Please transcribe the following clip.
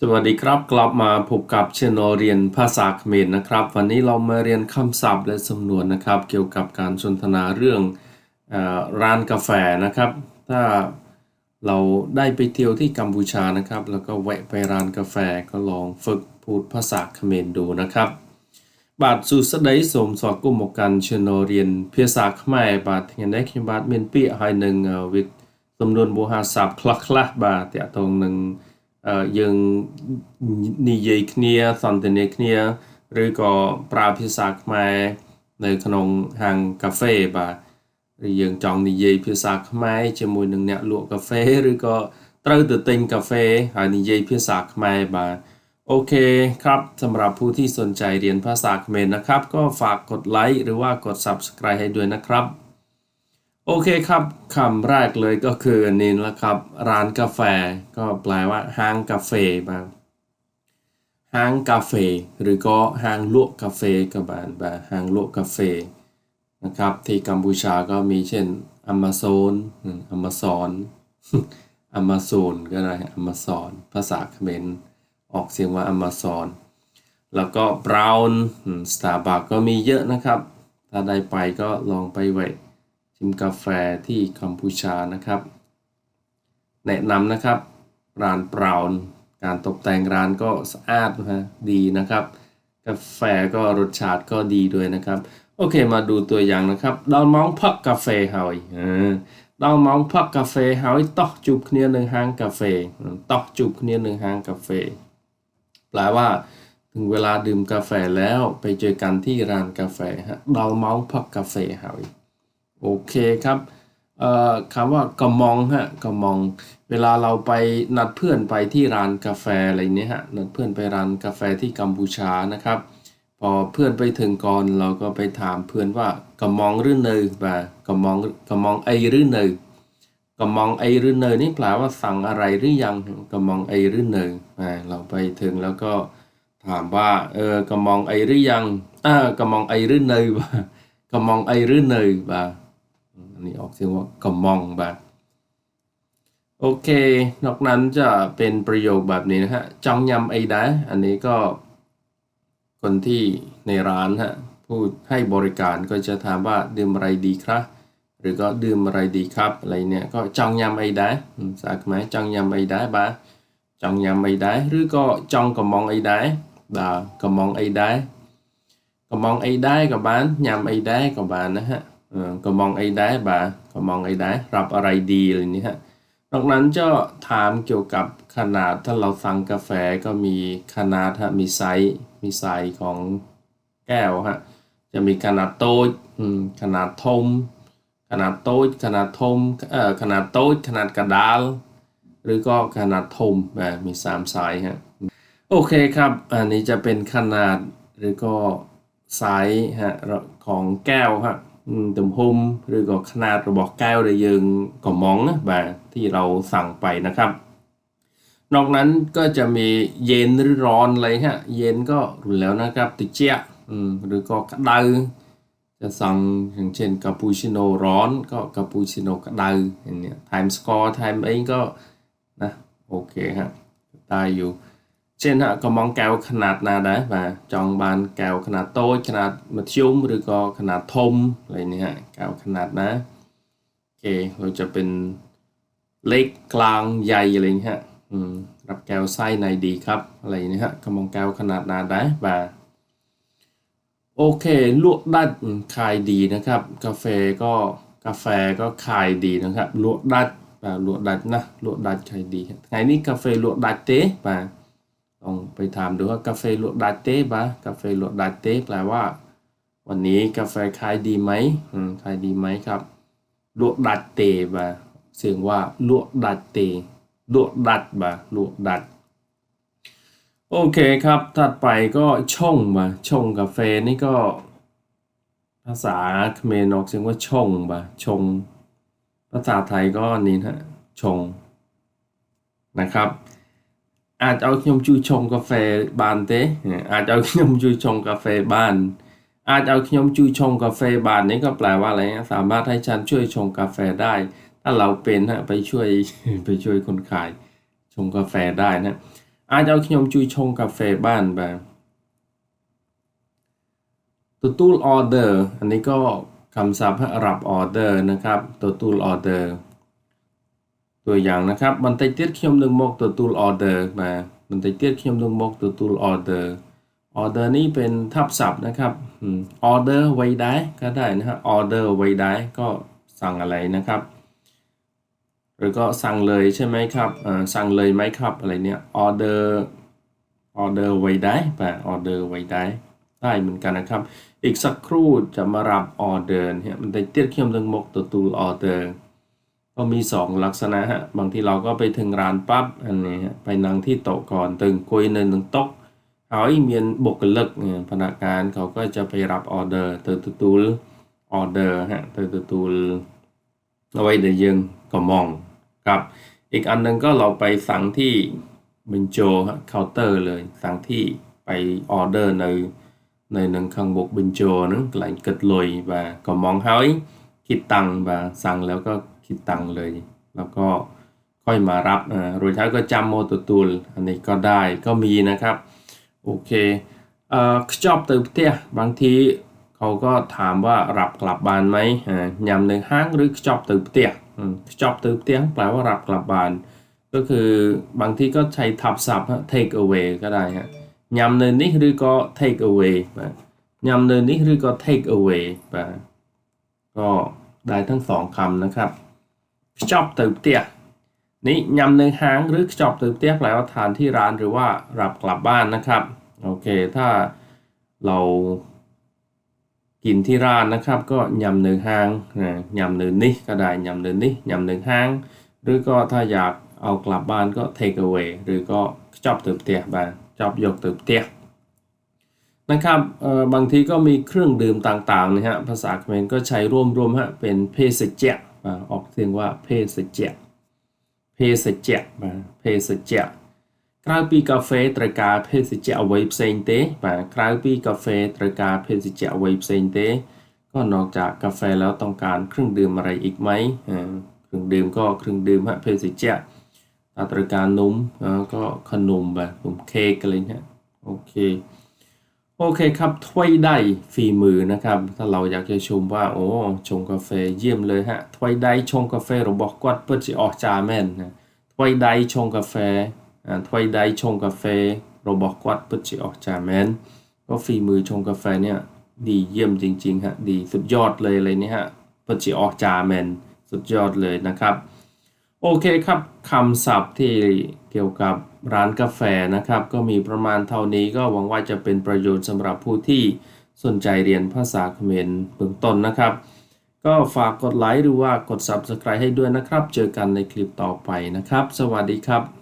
สวัสดีครับกลับมาพบกับชนเรียนภาษาเขมรนะครับ วันนี้เรามาเรียนคำศัพท์และสำนวนนะครับ เกี่ยวกับการสนทนาเรื่องอร้านกาแฟนะครับ ถ้าเราได้ไปเที่ยวที่กัมพูชานะครับ แล้วก็แวะไปร้านกาแฟก็ลองฝึกพูดภาษาเขมรดูนะครับ บาทสุสดายสมสอกุมกันชนเรียนภาษาเขมรบาทเงินได้คิอบาทเมียนปียหายหนึ่งวิทสำนวนบูหาศัพท์คลักคลักบาทแต่ตรงหนึ่ง យើងនិយាយគ្នាសន្ទនាគ្នាឬក៏ប្រើភាសាខ្មែរនៅក្នុងហាងកាហ្វេបាទឬយើងចង់និយាយភាសាខ្មែរជាមួយនឹងអ្នកលក់កាហ្វេឬក៏ត្រូវទៅទិញកាហ្វេហើយនិយាយភាសាខ្មែរបាទ โอเคครับสำหรับผู้ที่สนใจเรียนภาษาเขมรนะครับ ก็ฝากกดไลค์หรือว่ากด Subscribe ให้ด้วยนะครับ โอเคครับคำแรกเลยก็คืออันนี้แหละครับ ร้านกาแฟก็แปลว่าห้างกาแฟบางห้างกาแฟหรือก็ห้างลวกกาแฟกับบานแบบห้างลวกกาแฟนะครับที่กัมพูชาก็มีเช่น Amazon อ m a z o n Amazon ก็ได้ Amazon ภาษาเขมรออกเสียงว่า Amazon แล้วก็ Brown Starbucks ก็มีเยอะนะครับ ถ้าได้ไปก็ลองไปแว ะชิมกาแฟที่กัมพูชานะครับ แนะนำนะครับ ร้าน Brown การตกแต่งร้านก็สะอาดนะฮะดีนะครับ กาแฟก็รสชาติก็ดีด้วยนะครับ โอเคมาดูตัวอย่างนะครับดาวมองพักกาแฟហើយดาวมองพักกาแฟហើយតោះជួបគ្នានៅហាងកាហ្វេតោះជួបគ្នានៅហាងកាហ្វេ แปลว่า ถึงเวลาดื่มกาแฟแล้วไปเจอกันที่ร้านกาแฟฮะดอลมองพักกาแฟหอย โอเคครับคำว่ากระมองฮะกระมอง เวลาเราไปนัดเพื่อนไปที่ร้านกาแฟอะไรเนี้ยฮะนัดเพื่อนไปร้านกาแฟที่กัมพูชานะครับ พอเพื่อนไปถึงก่อนเราก็ไปถามเพื่อนว่ากระมองหรือเนยบ่ากระมองกระมองไอหรือเนยกระมองไอหรือเนยนี่แปลว่าสั่งอะไรหรือยังกระมองไอหรือเนยอ่าเราไปถึงแล้วก็ถามว่าเออกระมองไอหรือยังอ่ากระมองไอหรือเนยบ่ากระมองไอหรือเนยบ่า อันนี้ออกเสียงว่ากมองบ่าโอเคนอกนั้นจะเป็นประโยคแบบนี้นะฮะจองยำไอได้อันนี้ก็ คนที่ในร้านฮะผู้ให้บริการก็จะถามว่าดื่มอะไรดีครับหรือก็ดื่มอะไรดีครับอะไรเนี่ยก็จองยำไอ้ได้อืมสักไหมจองยำไอ้ได้บ้าจองยำไอ้ได้หรือก็จองกมองไอ้ได้บากมองไอ้ได้กมองไอ้ได้กับบ้านยำไอ้ได้กับบ้านนะฮะ กระมองไอ้ได้บ่ากระมองไอ้ได้รับอะไรดีอะไรนี้ฮะนอกนั้นจะถามเกี่ยวกับขนาดถ้าเราสั่งกาแฟก็มีขนาดฮะมีไซส์มีไซส์ของแก้วฮะจะมีขนาดโต๊ะขนาดทม ขนาดโต๊ะขนาดทมเอ่อขนาดโต๊ะขนาดกระดาษหรือก็ขนาดทมแบบมีสามไซส์ฮะโอเคครับ อันนี้จะเป็นขนาดหรือก็ไซส์ฮะของแก้วฮะ อืมตุ่มหุมหรือก็ขนาดระบอกแก้วได้ยังก็มองนะแบบที่เราสั่งไปนะครับ นอกนั้นก็จะมีเย็นหรือร้อนอะไรฮะเย็นก็รู้แล้วนะครับติเจียอืมหรือก็กระดาจะสั่งอย่างเช่นคาปูชิโน่ร้อนก็คาปูชิโน่กระดาอย่างเนี้ยไทม์สกอร์ไทม์เองก็นะโอเคฮะได้อยู่ เช่นฮะก็มองแก้วขนาดนาได้ và จองบานแก้วขนาดโต๊ะขนาดมัธยมหรือก็ขนาดทมอะไรนี่ฮะแก้วขนาดนะโอเคเราจะเป็นเล็กกลางใหญ่อะไรอย่างเงี้ยฮะอืมรับแก้วไส้ในดีครับอะไรอย่างเงี้ยฮะก็มองแก้วขนาดนาได้ và โอเคลวกดัดอืมขายดีนะครับ กาแฟก็กาแฟก็ขายดีนะครับลวกดัดอ่าลวกดัดนะลวกดัดขายดีไงนี่กาแฟลวกดัดเต้ป่ะ ลองไปถามดูว่ากาแฟลวกดัดเต้ปะกาแฟลวกดัดเต้แปลว่า วันนี้กาแฟขายดีไหมอืมขายดีไหมครับลวกดัดเต้ปะเสียงว่าลวกดัดเต้ลวกดัดปะลวกดัดโอเคครับ ถัดไปก็ช่องมาช่องกาแฟนี่ก็ ภาษาเขมรออกเสียงว่าช่องมาชง ภาษาไทยก็นี่นะชงนะครับ อาจเอาขนมจูชงกาแฟบ้านเต้อาจเอาขนมจูชงกาแฟบ้าน อาจเอาขนมจูชงกาแฟบ้านนี่ก็แปลว่าอะไรนะสามารถให้ฉันช่วยชงกาแฟได้ ถ้าเราเป็นฮะไปช่วย ไปช่วยคนขายชงกาแฟได้นะ អាចឲ្យខ្ញុំជួយឆុងកាហ្វេបានបាទទទួល order អានេះក៏คำศัพท์รับ order นะครับទទួល order ตัวอย่างนะครับ បន្តិចទៀតខ្ញុំនឹងមកទទួល order បាទបន្តិចទៀតខ្ញុំនឹងមកទទួល order order នេះเป็นทับศัพท์นะครับอืม order ไว้ได้ก็ได้นะฮะ order ไว้ได้ก็สั่งอะไรนะครับ หรือก็สั่งเลยใช่ไหมครับอ่าสั่งเลยไหมครับอะไรเนี่ย order order ไว้ได้ป่ะ order ไว้ได้ได้เหมือนกันนะครับ อีกสักครู่จะมารับ order เนี่ยมันจะเตี้ยខ្ញុំនឹងមកទទួល order ก็มี 2 ลักษณะฮะ บางทีเราก็ไปถึงร้านปั๊บอันนี้ไปนั่งที่โต๊ะก่อนตึงคุยในหนึ่งโต๊ะเอาอีเมียนบกเลิกเนี่ยพนักงานเขาก็จะไปรับออเดอร์เติร์ตูลออเดอร์ฮะเติร์ตูลเอาไว้เดี๋ยวยังก็มองครับ อีกอันนึงก็เราไปสั่งที่บินโจฮะเคาน์เตอร์เลยสั่งที่ไปออเดอร์ในในหนึ่งข้างบกบินโจนั่นหลังกิดลอย và ก็มองเฮ้ยคิดตังค์ và สั่งแล้วก็ คิดตังเลย แล้วก็ค่อยมารับนะหรือถ้าก็จำโมตุตูลอันนี้ก็ได้ก็มีนะครับโอเคเอ่อชอบเติมเตี้ยบางทีเขาก็ถามว่ารับกลับบ้านไหมยำหนึ่งห้างหรือชอบเติมเตี้ยชอบเติมเตี้ยแปลว่ารับกลับบ้าน ก็คือบางทีก็ใช้ทับศัพท์ take away ก็ได้ฮะยำหนึ่งนี้หรือก็ take away ยำหนึ่งนี้หรือก็ take away ก็ได้ทั้งสองคำนะครับ ខ្ចប់ទៅផ្ទះនេះញ៉ាំនៅហាងឬខ្ចប់ទៅផ្ទះแปลว่าทานที่ร้านหรือว่ารับกลับบ้านนะครับโอเคถ้าเรากินที่ร้านนะครับ ก็ញ៉ាំនៅហាងណាញ៉ាំនៅនេះก็ได้ញ៉ាំនៅនេះញ៉ាំនៅห้าง หรือก็ถ้าอยากเอากลับบ้านก็ take away หรือก็จอบตืบเตียบ้างจอบยกตืบเตียนะครับเอ่อบางทีก็มีเครื่องดื่มต่างๆนะฮะภาษาเขมรก็ใช้ร่วมๆฮะเป็นเพศเจอ่า ออกเสียงว่าเพศเจเพศเจបាទเพศเจក្រៅពីកាហ្វេត្រូវការភេសជ្ជៈអ្វីផ្សេងទេបាទក្រៅពីកាហ្វេត្រូវការភេសជ្ជៈអ្វីផ្សេងទេក៏นอกจากกาแฟแล้วต้องการเครื่องดื่มอะไรอีกไหมอ่า เครื่องดื่มก็เครื่องดื่มฮะเพศเจถ้าត្រូវការនំអឺក៏ขนมបាទនំเค้กอะไรเงี้ยโอเค โอเคครับถ้วยได้ฝีมือนะครับ ถ้าเราอยากจะชมว่าโอ้ชงกาแฟเยี่ยมเลยฮะถ้วยได้ชงกาแฟเราบอกกอดเปิ้อจีออกจาแม่นนะถ้วยได้ชงกาแฟอ่าถ้วยได้ชงกาแฟเราบอกกอดเปิ้อจีออกจาแม่นก็ฝีมือชงกาแฟเนี่ยดีเยี่ยมจริงๆฮะดีสุดยอดเลยเลยนี่ฮะเปิ้อจีออกจาแม่นสุดยอดเลยนะครับ โอเคครับคำศัพท์ที่ เกี่ยวกับร้านกาแฟนะครับ ก็มีประมาณเท่านี้ก็หวังว่าจะเป็นประโยชน์สำหรับผู้ที่สนใจเรียนภาษาเขมรเบื้องต้นนะครับ ก็ฝากกดไลค์หรือว่ากด Subscribe ให้ด้วยนะครับ เจอกันในคลิปต่อไปนะครับ สวัสดีครับ